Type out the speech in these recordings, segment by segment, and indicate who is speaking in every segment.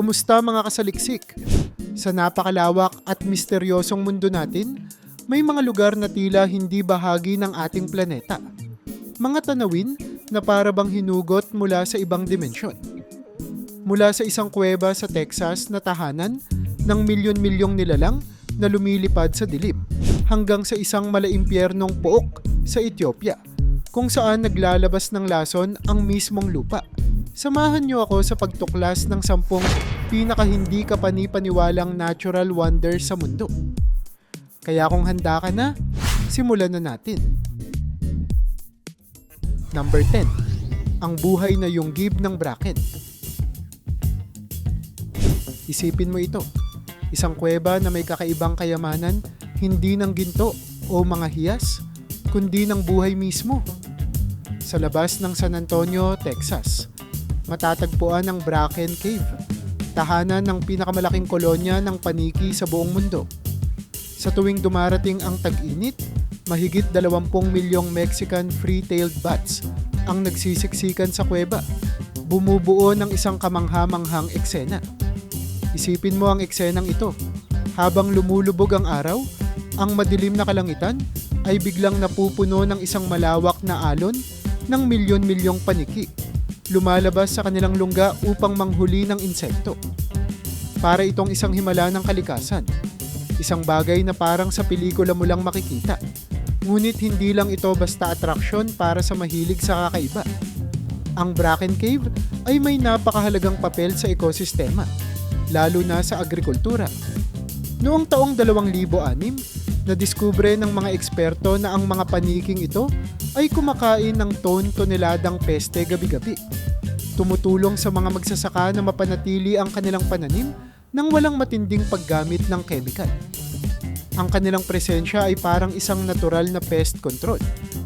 Speaker 1: Kumusta mga kasaliksik? Sa napakalawak at misteryosong mundo natin, may mga lugar na tila hindi bahagi ng ating planeta. Mga tanawin na para bang hinugot mula sa ibang dimensyon. Mula sa isang kuweba sa Texas na tahanan ng milyon-milyong nilalang na lumilipad sa dilim hanggang sa isang malaimpyernong pook sa Ethiopia kung saan naglalabas ng lason ang mismong lupa. Samahan niyo ako sa pagtuklas ng sampung pinaka hindi ka panipaniwalang natural wonders sa mundo. Kaya kung handa ka na, simulan na natin. Number 10. Ang buhay na yunggib ng bracket. Isipin mo ito. Isang kuweba na may kakaibang kayamanan, hindi ng ginto o mga hiyas, kundi ng buhay mismo. Sa labas ng San Antonio, Texas, matatagpuan ang Bracken Cave, tahanan ng pinakamalaking kolonya ng paniki sa buong mundo. Sa tuwing dumarating ang tag-init, mahigit 20 milyong Mexican free-tailed bats ang nagsisiksikan sa kuweba. Bumubuo ng isang kamangha-manghang eksena. Isipin mo ang eksenang ito. Habang lumulubog ang araw, ang madilim na kalangitan ay biglang napupuno ng isang malawak na alon ng milyon-milyong paniki. Lumalabas sa kanilang lungga upang manghuli ng insekto. Para itong isang himala ng kalikasan. Isang bagay na parang sa pelikula mo lang makikita. Ngunit hindi lang ito basta atraksyon para sa mahilig sa kakaiba. Ang Bracken Cave ay may napakahalagang papel sa ekosistema, lalo na sa agrikultura. Noong taong 2006, nadiskubre ng mga eksperto na ang mga paniking ito ay kumakain ng ton toneladang peste gabi-gabi. Tumutulong sa mga magsasaka na mapanatili ang kanilang pananim nang walang matinding paggamit ng chemical. Ang kanilang presensya ay parang isang natural na pest control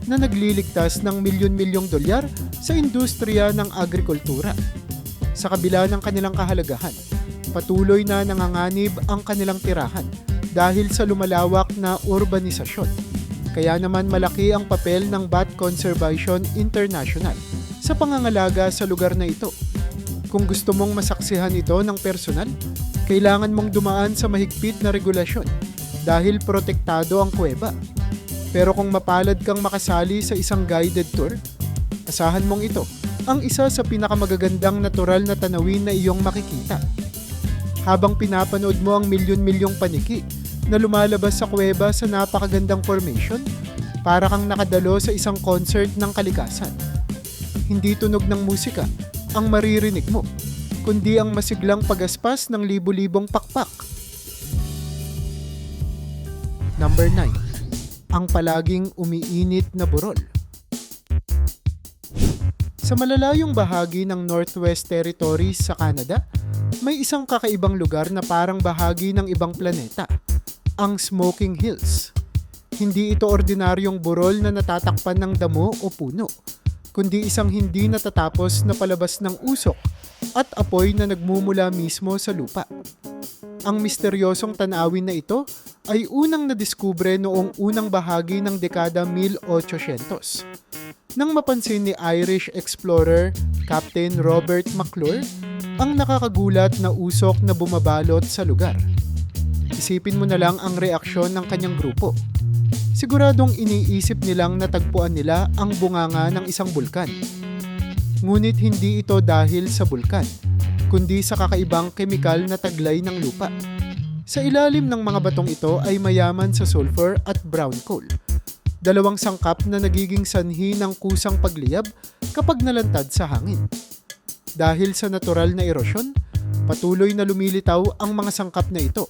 Speaker 1: na nagliligtas ng milyon-milyong dolyar sa industriya ng agrikultura. Sa kabila ng kanilang kahalagahan, patuloy na nanganganib ang kanilang tirahan dahil sa lumalawak na urbanisasyon. Kaya naman malaki ang papel ng Bat Conservation International sa pangangalaga sa lugar na ito. Kung gusto mong masaksihan ito ng personal, kailangan mong dumaan sa mahigpit na regulasyon dahil protektado ang kuweba. Pero kung mapalad kang makasali sa isang guided tour, asahan mong ito ang isa sa pinakamagagandang natural na tanawin na iyong makikita. Habang pinapanood mo ang milyon-milyong paniki na lumalabas sa kuweba sa napakagandang formation, para kang nakadalo sa isang concert ng kalikasan. Hindi tunog ng musika ang maririnig mo, kundi ang masiglang pagaspas ng libu-libong pakpak. Number 9. Ang palaging umiinit na burol. Sa malalayong bahagi ng Northwest Territories sa Canada, may isang kakaibang lugar na parang bahagi ng ibang planeta, ang Smoking Hills. Hindi ito ordinaryong burol na natatakpan ng damo o puno, kundi isang hindi natatapos na palabas ng usok at apoy na nagmumula mismo sa lupa. Ang misteryosong tanawin na ito ay unang nadiskubre noong unang bahagi ng dekada 1800. Nang mapansin ni Irish explorer Captain Robert McClure ang nakakagulat na usok na bumabalot sa lugar. Isipin mo na lang ang reaksyon ng kanyang grupo. Siguradong iniisip nilang natagpuan nila ang bunganga ng isang bulkan. Ngunit hindi ito dahil sa bulkan, kundi sa kakaibang kemikal na taglay ng lupa. Sa ilalim ng mga batong ito ay mayaman sa sulfur at brown coal. Dalawang sangkap na nagiging sanhi ng kusang pagliyab kapag nalantad sa hangin. Dahil sa natural na erosyon, patuloy na lumilitaw ang mga sangkap na ito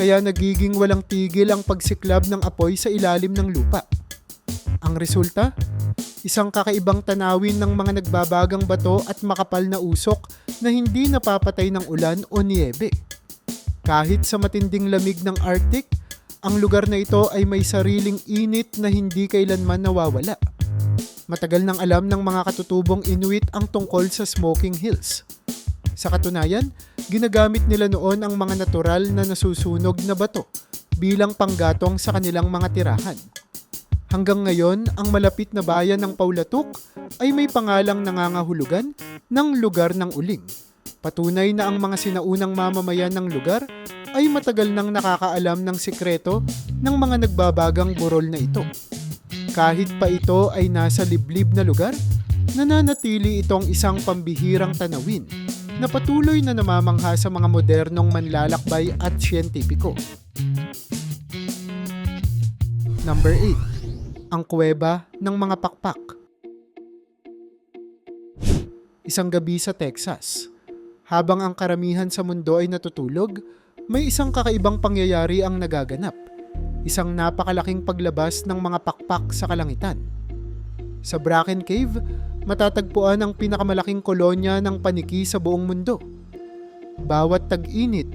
Speaker 1: kaya nagiging walang tigil ang pagsiklab ng apoy sa ilalim ng lupa. Ang resulta, isang kakaibang tanawin ng mga nagbabagang bato at makapal na usok na hindi napapatay ng ulan o niebe. Kahit sa matinding lamig ng Arctic, ang lugar na ito ay may sariling init na hindi kailanman nawawala. Matagal nang alam ng mga katutubong Inuit ang tungkol sa Smoking Hills. Sa katunayan, ginagamit nila noon ang mga natural na nasusunog na bato bilang panggatong sa kanilang mga tirahan. Hanggang ngayon, ang malapit na bayan ng Paulatuk ay may pangalang nangangahulugan ng lugar ng uling Patunay na ang mga sinaunang mamamayan ng lugar ay matagal nang nakakaalam ng sikreto ng mga nagbabagang burol na ito. Kahit pa ito ay nasa liblib na lugar, nananatili itong isang pambihirang tanawin na patuloy na namamangha sa mga modernong manlalakbay at siyentipiko. Number 8. Ang kuweba ng mga pakpak. Isang gabi sa Texas. Habang ang karamihan sa mundo ay natutulog, may isang kakaibang pangyayari ang nagaganap. Isang napakalaking paglabas ng mga pakpak sa kalangitan. Sa Bracken Cave, matatagpuan ang pinakamalaking kolonya ng paniki sa buong mundo. Bawat tag-init,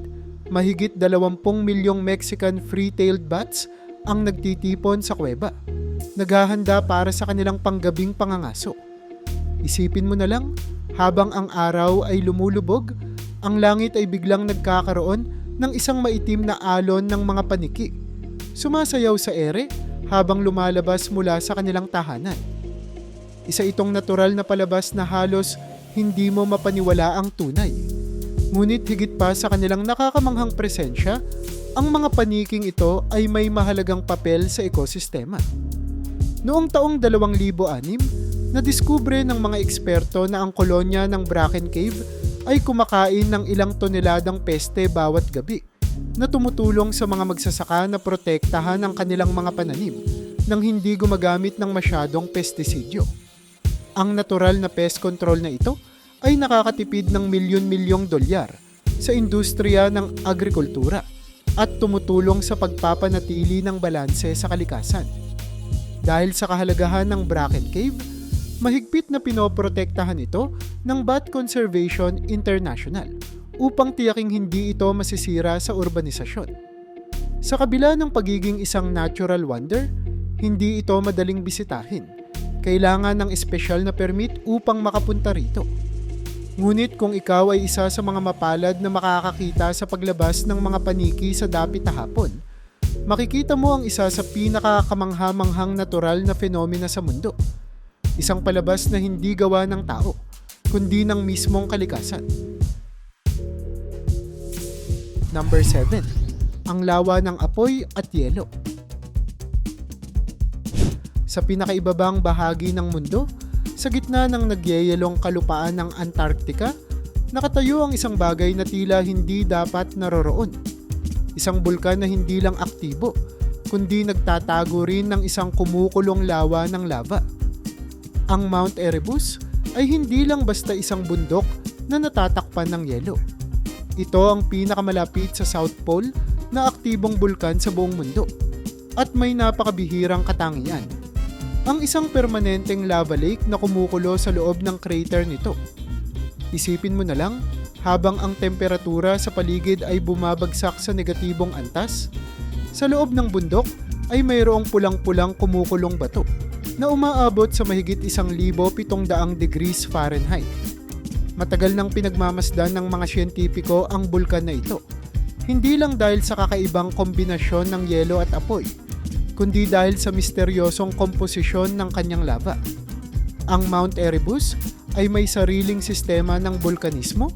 Speaker 1: mahigit 20 milyong Mexican free-tailed bats ang nagtitipon sa kuweba. Naghahanda para sa kanilang panggabing pangangaso. Isipin mo na lang, habang ang araw ay lumulubog, ang langit ay biglang nagkakaroon ng isang maitim na alon ng mga paniki. Sumasayaw sa ere habang lumalabas mula sa kanilang tahanan. Isa itong natural na palabas na halos hindi mo mapaniwala ang tunay. Ngunit higit pa sa kanilang nakakamanghang presensya, ang mga paniking ito ay may mahalagang papel sa ekosistema. Noong taong 2006, nadiskubre ng mga eksperto na ang kolonya ng Bracken Cave ay kumakain ng ilang toneladang peste bawat gabi na tumutulong sa mga magsasaka na protektahan ang kanilang mga pananim nang hindi gumagamit ng masyadong pestisidyo. Ang natural na pest control na ito ay nakakatipid ng milyon-milyong dolyar sa industriya ng agrikultura at tumutulong sa pagpapanatili ng balanse sa kalikasan. Dahil sa kahalagahan ng Bracken Cave, mahigpit na pinoprotektahan ito ng Bat Conservation International upang tiyaking hindi ito masisira sa urbanisasyon. Sa kabila ng pagiging isang natural wonder, hindi ito madaling bisitahin. Kailangan ng espesyal na permit upang makapunta rito. Ngunit kung ikaw ay isa sa mga mapalad na makakakita sa paglabas ng mga paniki sa dapit na hapon, makikita mo ang isa sa pinakakamangha-manghang natural na fenomena sa mundo – Isang palabas na hindi gawa ng tao, kundi ng mismong kalikasan. Number 7. Ang lawa ng apoy at yelo. Sa pinakaibabang bahagi ng mundo, sa gitna ng nagyeyelong kalupaan ng Antarctica, nakatayo ang isang bagay na tila hindi dapat naroroon. Isang bulkan na hindi lang aktibo, kundi nagtatago rin ng isang kumukulong lawa ng lava ang Mount Erebus ay hindi lang basta isang bundok na natatakpan ng yelo. Ito ang pinakamalapit sa South Pole na aktibong bulkan sa buong mundo at may napakabihirang katangian. Ang isang permanenteng lava lake na kumukulo sa loob ng crater nito. Isipin mo na lang, habang ang temperatura sa paligid ay bumabagsak sa negatibong antas, sa loob ng bundok ay mayroong pulang-pulang kumukulong bato na umaabot sa mahigit 1,700 degrees Fahrenheit. Matagal nang pinagmamasdan ng mga siyentipiko ang bulkan na ito. Hindi lang dahil sa kakaibang kombinasyon ng yelo at apoy, kundi dahil sa misteryosong komposisyon ng kanyang lava. Ang Mount Erebus ay may sariling sistema ng bulkanismo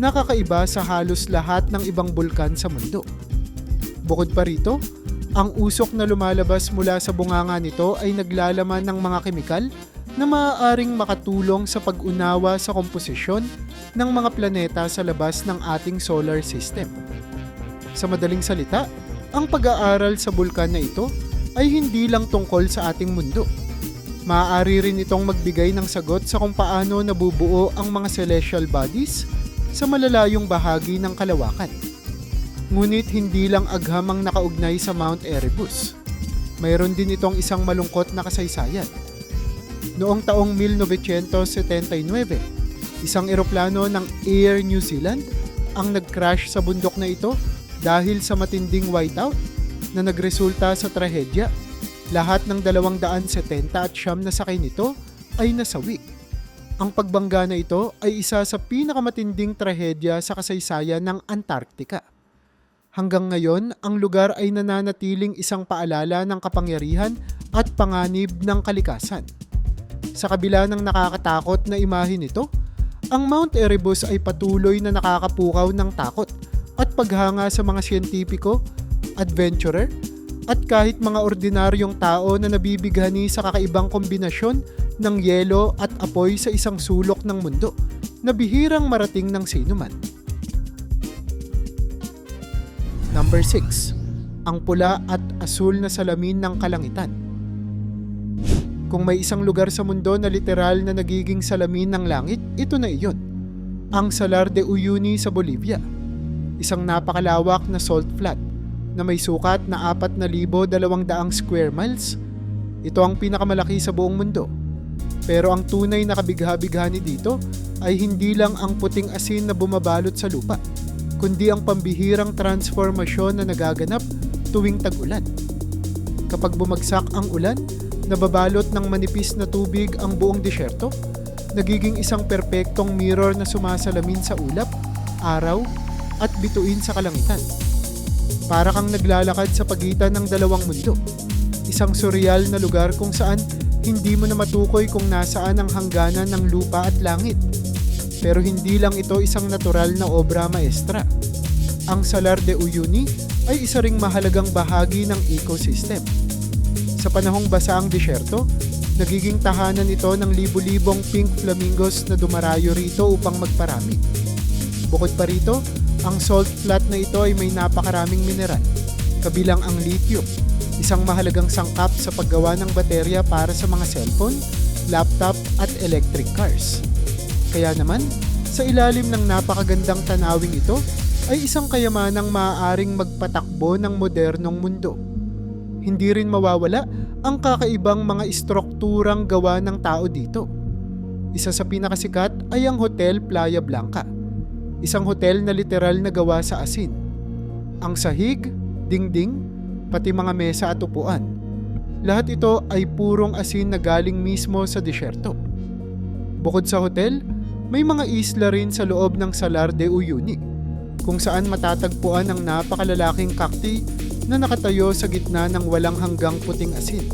Speaker 1: na kakaiba sa halos lahat ng ibang bulkan sa mundo. Bukod pa rito, ang usok na lumalabas mula sa bunganga nito ay naglalaman ng mga kemikal na maaaring makatulong sa pag-unawa sa komposisyon ng mga planeta sa labas ng ating solar system. Sa madaling salita, ang pag-aaral sa bulkan na ito ay hindi lang tungkol sa ating mundo. Maaari rin itong magbigay ng sagot sa kung paano nabubuo ang mga celestial bodies sa malalayong bahagi ng kalawakan. Ngunit hindi lang aghamang nakaugnay sa Mount Erebus. Mayroon din itong isang malungkot na kasaysayan. Noong taong 1979, isang eroplano ng Air New Zealand ang nag-crash sa bundok na ito dahil sa matinding whiteout na nagresulta sa trahedya. Lahat ng 270 at siyam na sakay nito ay nasawi. Ang pagbangga na ito ay isa sa pinakamatinding trahedya sa kasaysayan ng Antarctica. Hanggang ngayon, ang lugar ay nananatiling isang paalala ng kapangyarihan at panganib ng kalikasan. Sa kabila ng nakakatakot na imahe nito, Ang Mount Erebus ay patuloy na nakakapukaw ng takot at paghanga sa mga siyentipiko, adventurer, at kahit mga ordinaryong tao na nabibighani sa kakaibang kombinasyon ng yelo at apoy sa isang sulok ng mundo na bihirang marating ng sinuman. Number 6. Ang pula at asul na salamin ng kalangitan. Kung may isang lugar sa mundo na literal na nagiging salamin ng langit, ito na iyon. Ang Salar de Uyuni sa Bolivia. Isang napakalawak na salt flat na may sukat na 4,200 square miles. Ito ang pinakamalaki sa buong mundo. Pero ang tunay na kabigha-bighani dito ay hindi lang ang puting asin na bumabalot sa lupa, kundi ang pambihirang transformasyon na nagaganap tuwing tag-ulan. Kapag bumagsak ang ulan, nababalot ng manipis na tubig ang buong disyerto, nagiging isang perpektong mirror na sumasalamin sa ulap, araw, at bituin sa kalangitan. Para kang naglalakad sa pagitan ng dalawang mundo. Isang surreal na lugar kung saan hindi mo na matukoy kung nasaan ang hangganan ng lupa at langit. Pero hindi lang ito isang natural na obra maestra. Ang Salar de Uyuni ay isa ring mahalagang bahagi ng ecosystem. Sa panahong basa ang disyerto, nagiging tahanan ito ng libu-libong pink flamingos na dumarayo rito upang magparami. Bukod pa rito, ang salt flat na ito ay may napakaraming mineral, kabilang ang lithium, isang mahalagang sangkap sa paggawa ng baterya para sa mga cellphone, laptop at electric cars. Kaya naman, sa ilalim ng napakagandang tanawing ito ay isang kayamanang maaaring magpatakbo ng modernong mundo. Hindi rin mawawala ang kakaibang mga istrukturang gawa ng tao dito. Isa sa pinakasikat ay ang Hotel Playa Blanca. Isang hotel na literal na gawa sa asin. Ang sahig, dingding, pati mga mesa at upuan. Lahat ito ay purong asin na galing mismo sa disyerto. Bukod sa hotel, may mga isla rin sa loob ng Salar de Uyuni kung saan matatagpuan ang napakalalaking kakti na nakatayo sa gitna ng walang hanggang puting asin.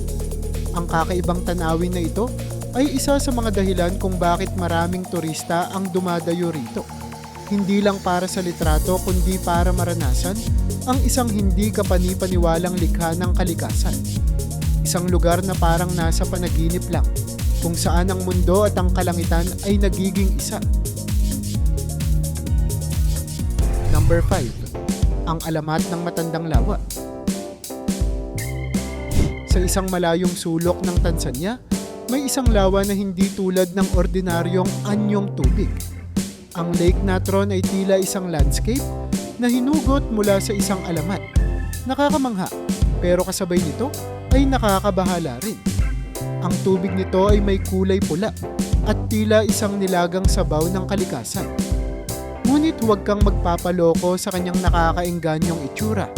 Speaker 1: Ang kakaibang tanawin na ito ay isa sa mga dahilan kung bakit maraming turista ang dumadayo rito. Hindi lang para sa litrato kundi para maranasan ang isang hindi kapanipaniwalang likha ng kalikasan. Isang lugar na parang nasa panaginip lang kung saan ang mundo at ang kalangitan ay nagiging isa. Number 5. Ang alamat ng matandang lawa. Sa isang malayong sulok ng Tanzania, may isang lawa na hindi tulad ng ordinaryong anyong tubig. Ang Lake Natron ay tila isang landscape na hinugot mula sa isang alamat. Nakakamangha, pero kasabay nito ay nakakabahala rin. Ang tubig nito ay may kulay pula at tila isang nilagang sabaw ng kalikasan. Ngunit huwag kang magpapaloko sa kanyang nakakaingganyong itsura.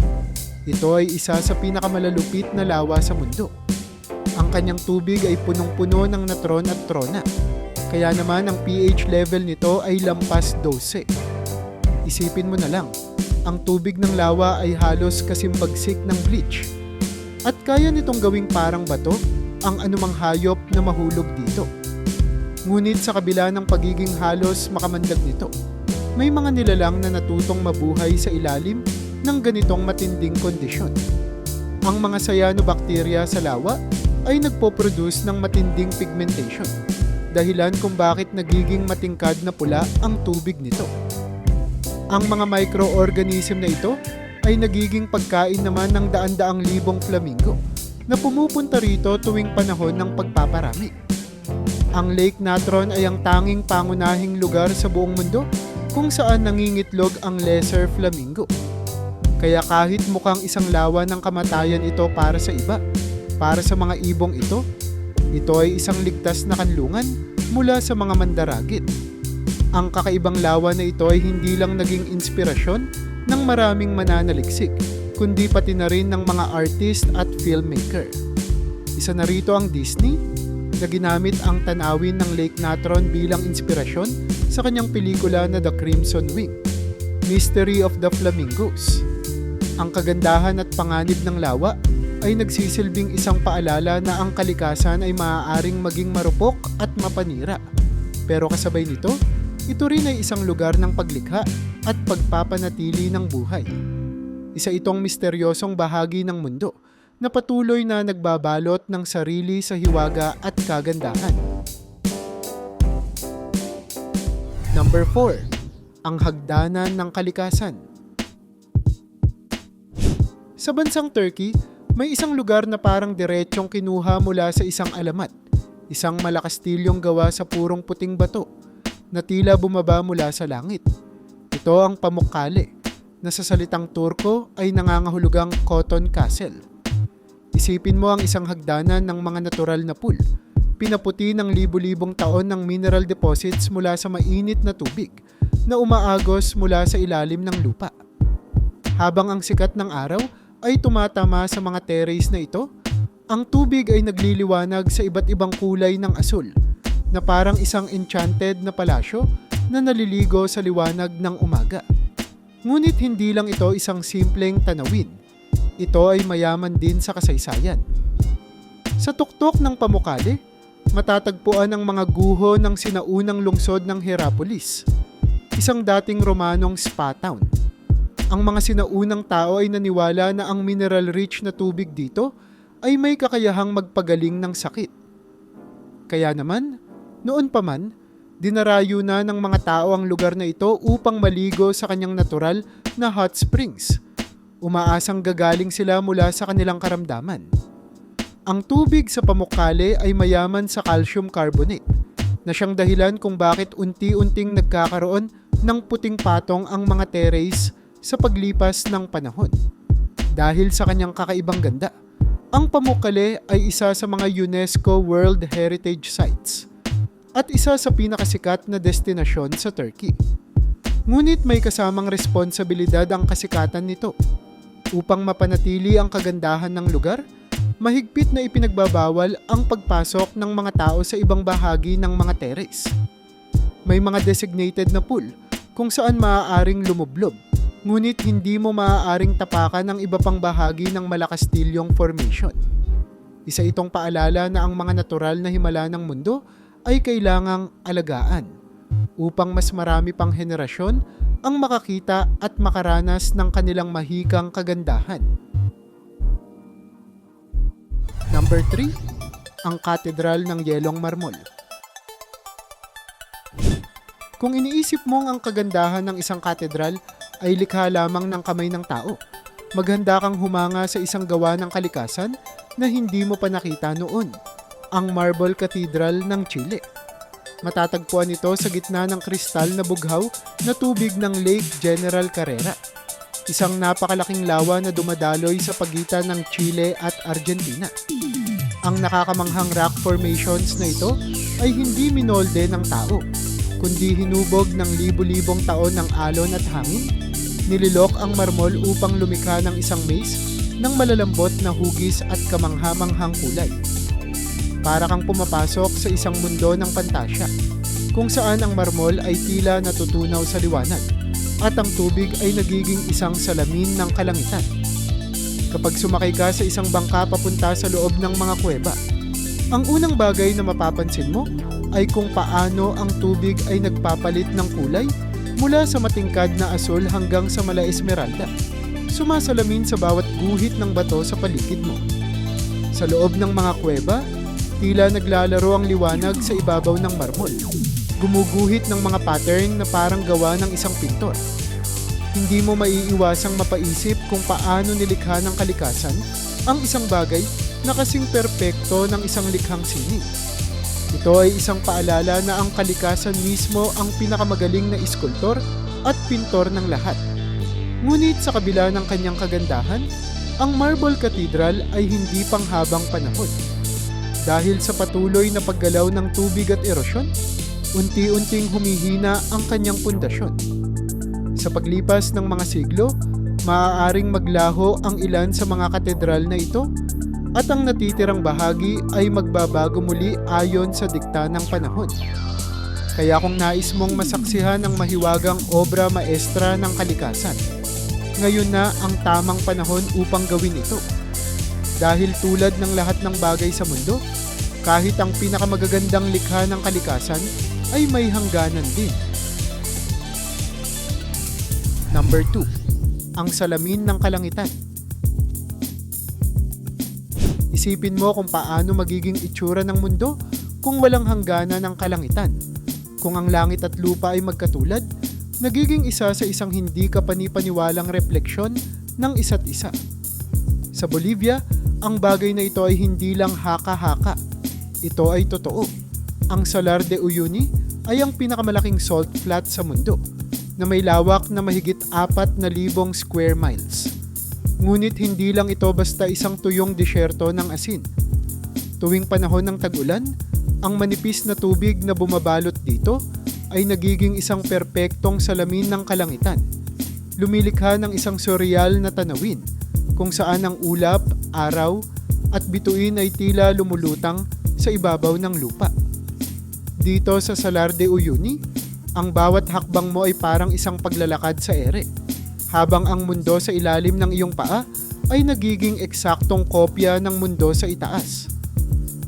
Speaker 1: Ito ay isa sa pinakamalalupit na lawa sa mundo. Ang kanyang tubig ay punong-puno ng natron at trona. Kaya naman ang pH level nito ay lampas 12. Isipin mo na lang, ang tubig ng lawa ay halos kasimbagsik ng bleach. At kaya nitong gawing parang bato ang anumang hayop na mahulog dito. Ngunit sa kabila ng pagiging halos makamandag nito, may mga nilalang na natutong mabuhay sa ilalim ng ganitong matinding kondisyon. Ang mga cyanobacteria sa lawa ay nagpo-produce ng matinding pigmentation, dahilan kung bakit nagiging matingkad na pula ang tubig nito. Ang mga microorganism na ito ay nagiging pagkain naman ng daan-daang libong flamingo na pumupunta rito tuwing panahon ng pagpaparami. Ang Lake Natron ay ang tanging pangunahing lugar sa buong mundo kung saan nangingitlog ang lesser flamingo. Kaya kahit mukhang isang lawa ng kamatayan ito para sa iba, para sa mga ibong ito, ito ay isang ligtas na kanlungan mula sa mga mandaragit. Ang kakaibang lawa na ito ay hindi lang naging inspirasyon ng maraming mananaliksik, kundi pati na rin ng mga artist at filmmaker. Isa na rito ang Disney na ginamit ang tanawin ng Lake Natron bilang inspirasyon sa kanyang pelikula na The Crimson Wing, Mystery of the Flamingos. Ang kagandahan at panganib ng lawa ay nagsisilbing isang paalala na ang kalikasan ay maaaring maging marupok at mapanira. Pero kasabay nito, ito rin ay isang lugar ng paglikha at pagpapanatili ng buhay. Isa itong misteryosong bahagi ng mundo na patuloy na nagbabalot ng sarili sa hiwaga at kagandahan. Number 4. Ang hagdanan ng kalikasan. Sa bansang Turkey, may isang lugar na parang diretsong kinuha mula sa isang alamat. Isang malakastilyong gawa sa purong puting bato na tila bumaba mula sa langit. Ito ang Pamukkale, na sa salitang Turko ay nangangahulugang Cotton Castle. Isipin mo ang isang hagdanan ng mga natural na pool. Pinaputi ng libu-libong taon ng mineral deposits mula sa mainit na tubig na umaagos mula sa ilalim ng lupa. Habang ang sikat ng araw ay tumatama sa mga terrace na ito, ang tubig ay nagliliwanag sa iba't ibang kulay ng asul na parang isang enchanted na palasyo na naliligo sa liwanag ng umaga. Ngunit hindi lang ito isang simpleng tanawin. Ito ay mayaman din sa kasaysayan. Sa tuktok ng Pamukkale, matatagpuan ang mga guho ng sinaunang lungsod ng Hierapolis, isang dating Romanong spa town. Ang mga sinaunang tao ay naniwala na ang mineral-rich na tubig dito ay may kakayahang magpagaling ng sakit. Kaya naman, noon pa man, dinarayo na ng mga tao ang lugar na ito upang maligo sa kanyang natural na hot springs. Umaasang gagaling sila mula sa kanilang karamdaman. Ang tubig sa Pamukkale ay mayaman sa calcium carbonate na siyang dahilan kung bakit unti-unting nagkakaroon ng puting patong ang mga terrace sa paglipas ng panahon. Dahil sa kanyang kakaibang ganda, ang Pamukkale ay isa sa mga UNESCO World Heritage Sites at isa sa pinakasikat na destinasyon sa Turkey. Ngunit may kasamang responsibilidad ang kasikatan nito. Upang mapanatili ang kagandahan ng lugar, mahigpit na ipinagbabawal ang pagpasok ng mga tao sa ibang bahagi ng mga terrace. May mga designated na pool kung saan maaaring lumublob ngunit hindi mo maaaring tapakan ang iba pang bahagi ng Malakastilyong Formation. Isa itong paalala na ang mga natural na himala ng mundo ay kailangang alagaan upang mas marami pang henerasyon ang makakita at makaranas ng kanilang mahikang kagandahan. Number 3. Ang Katedral ng Yelong Marmol. Kung iniisip mong ang kagandahan ng isang katedral ay likha lamang ng kamay ng tao. Maghanda kang humanga sa isang gawa ng kalikasan na hindi mo pa nakita noon, ang Marble Cathedral ng Chile. Matatagpuan ito sa gitna ng kristal na bughaw na tubig ng Lake General Carrera. Isang napakalaking lawa na dumadaloy sa pagitan ng Chile at Argentina. Ang nakakamanghang rock formations na ito ay hindi minolde ng tao, kundi hinubog ng libu-libong taon ng alon at hangin nililok ang marmol upang lumikha ng isang maze ng malalambot na hugis at kamanghamanghang kulay. Para kang pumapasok sa isang mundo ng pantasya, kung saan ang marmol ay tila natutunaw sa liwanag at ang tubig ay nagiging isang salamin ng kalangitan. Kapag sumakay ka sa isang bangka papunta sa loob ng mga kuweba, ang unang bagay na mapapansin mo ay kung paano ang tubig ay nagpapalit ng kulay mula sa matingkad na asul hanggang sa mala esmeralda, sumasalamin sa bawat guhit ng bato sa paligid mo. Sa loob ng mga kuweba, tila naglalaro ang liwanag sa ibabaw ng marmol, gumuguhit ng mga pattern na parang gawa ng isang pintor. Hindi mo maiiwasang mapaisip kung paano nilikha ng kalikasan ang isang bagay na kasing perpekto ng isang likhang sining. Ito ay isang paalala na ang kalikasan mismo ang pinakamagaling na iskultor at pintor ng lahat. Ngunit sa kabila ng kanyang kagandahan, ang Marble Cathedral ay hindi panghabang panahon. Dahil sa patuloy na paggalaw ng tubig at erosyon, unti-unting humihina ang kanyang pundasyon. Sa paglipas ng mga siglo, maaaring maglaho ang ilan sa mga katedral na ito at ang natitirang bahagi ay magbabago muli ayon sa dikta ng panahon. Kaya kung nais mong masaksihan ang mahiwagang obra maestra ng kalikasan, ngayon na ang tamang panahon upang gawin ito. Dahil tulad ng lahat ng bagay sa mundo, kahit ang pinakamagagandang likha ng kalikasan ay may hangganan din. Number 2. Ang salamin ng kalangitan. Isipin mo kung paano magiging itsura ng mundo kung walang hangganan ng kalangitan. Kung ang langit at lupa ay magkatulad, nagiging isa sa isang hindi kapanipaniwalang refleksyon ng isa't isa. Sa Bolivia, ang bagay na ito ay hindi lang haka-haka. Ito ay totoo. Ang Salar de Uyuni ay ang pinakamalaking salt flat sa mundo na may lawak na mahigit 4,000 square miles. Ngunit hindi lang ito basta isang tuyong disyerto ng asin. Tuwing panahon ng tag-ulan, ang manipis na tubig na bumabalot dito ay nagiging isang perpektong salamin ng kalangitan. Lumilikha ng isang surreal na tanawin kung saan ang ulap, araw, at bituin ay tila lumulutang sa ibabaw ng lupa. Dito sa Salar de Uyuni, ang bawat hakbang mo ay parang isang paglalakad sa ere, habang ang mundo sa ilalim ng iyong paa ay nagiging eksaktong kopya ng mundo sa itaas.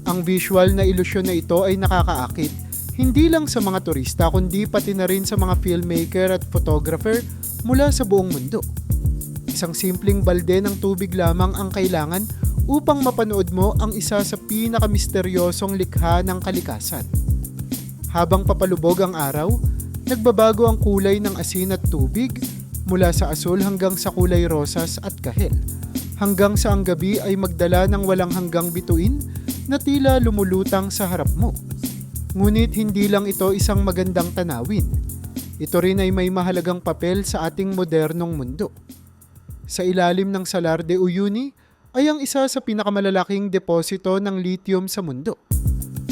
Speaker 1: Ang visual na ilusyon na ito ay nakakaakit hindi lang sa mga turista kundi pati na rin sa mga filmmaker at photographer mula sa buong mundo. Isang simpleng balde ng tubig lamang ang kailangan upang mapanood mo ang isa sa pinakamisteryosong likha ng kalikasan. Habang papalubog ang araw, nagbabago ang kulay ng asin at tubig mula sa asul hanggang sa kulay rosas at kahel. Hanggang sa ang gabi ay magdala ng walang hanggang bituin na tila lumulutang sa harap mo. Ngunit hindi lang ito isang magandang tanawin. Ito rin ay may mahalagang papel sa ating modernong mundo. Sa ilalim ng Salar de Uyuni ay ang isa sa pinakamalalaking deposito ng lithium sa mundo.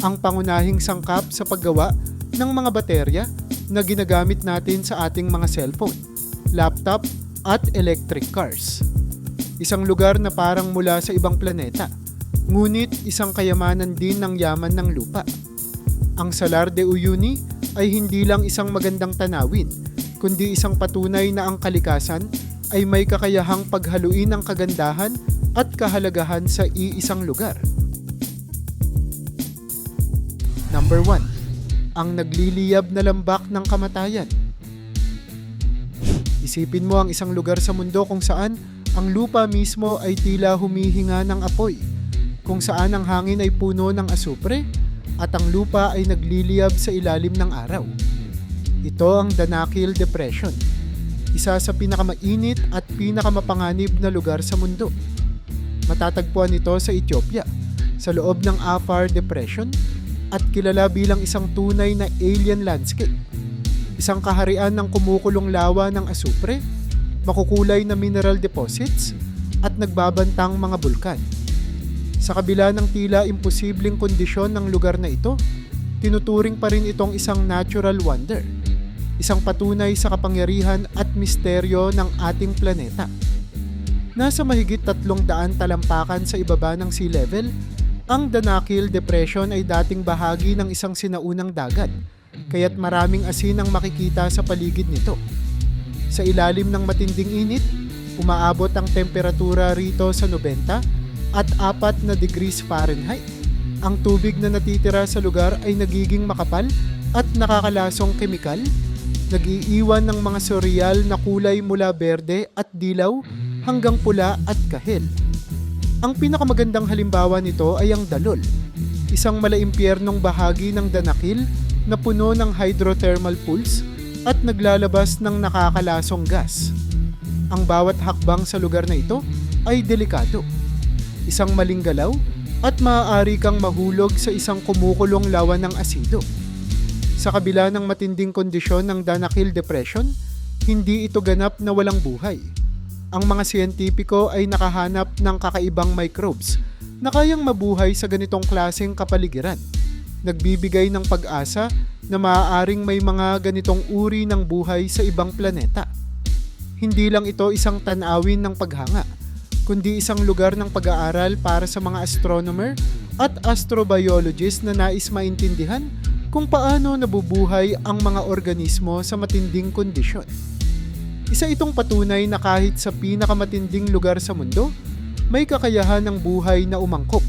Speaker 1: Ang pangunahing sangkap sa paggawa ng mga baterya na ginagamit natin sa ating mga cellphone, laptop at electric cars. Isang lugar na parang mula sa ibang planeta, ngunit isang kayamanan din ng yaman ng lupa. Ang Salar de Uyuni ay hindi lang isang magandang tanawin, kundi isang patunay na ang kalikasan ay may kakayahang paghaluin ng kagandahan at kahalagahan sa iisang lugar. Number 1. Ang nagliliyab na lambak ng kamatayan. Isipin mo ang isang lugar sa mundo kung saan ang lupa mismo ay tila humihinga ng apoy, kung saan ang hangin ay puno ng asupre at ang lupa ay nagliliyab sa ilalim ng araw. Ito ang Danakil Depression, isa sa pinakamainit at pinakamapanganib na lugar sa mundo. Matatagpuan ito sa Ethiopia, sa loob ng Afar Depression at kilala bilang isang tunay na alien landscape. Isang kaharian ng kumukulong lawa ng asupre, makukulay na mineral deposits at nagbabantang mga bulkan. Sa kabila ng tila imposibleng kondisyon ng lugar na ito, tinuturing pa rin itong isang natural wonder, isang patunay sa kapangyarihan at misteryo ng ating planeta. Nasa mahigit tatlong daan talampakan sa ibaba ng sea level, ang Danakil Depression ay dating bahagi ng isang sinaunang dagat, kaya't maraming asin ang makikita sa paligid nito. Sa ilalim ng matinding init, umaabot ang temperatura rito sa 90 at 4 na degrees Fahrenheit. Ang tubig na natitira sa lugar ay nagiging makapal at nakakalasong kemikal, nagiiwan ng mga surreal na kulay mula berde at dilaw hanggang pula at kahel. Ang pinakamagandang halimbawa nito ay ang Dalol, isang malaimpyernong bahagi ng Danakil na puno ng hydrothermal pools at naglalabas ng nakakalasong gas. Ang bawat hakbang sa lugar na ito ay delikado. Isang maling galaw at maaari kang mahulog sa isang kumukulong lawa ng asido. Sa kabila ng matinding kondisyon ng Danakil Depression, hindi ito ganap na walang buhay. Ang mga siyentipiko ay nakahanap ng kakaibang microbes na kayang mabuhay sa ganitong klaseng kapaligiran. Nagbibigay ng pag-asa na maaaring may mga ganitong uri ng buhay sa ibang planeta. Hindi lang ito isang tanawin ng paghanga, kundi isang lugar ng pag-aaral para sa mga astronomer at astrobiologist na nais maintindihan kung paano nabubuhay ang mga organismo sa matinding kondisyon. Isa itong patunay na kahit sa pinakamatinding lugar sa mundo, may kakayahan ng buhay na umangkop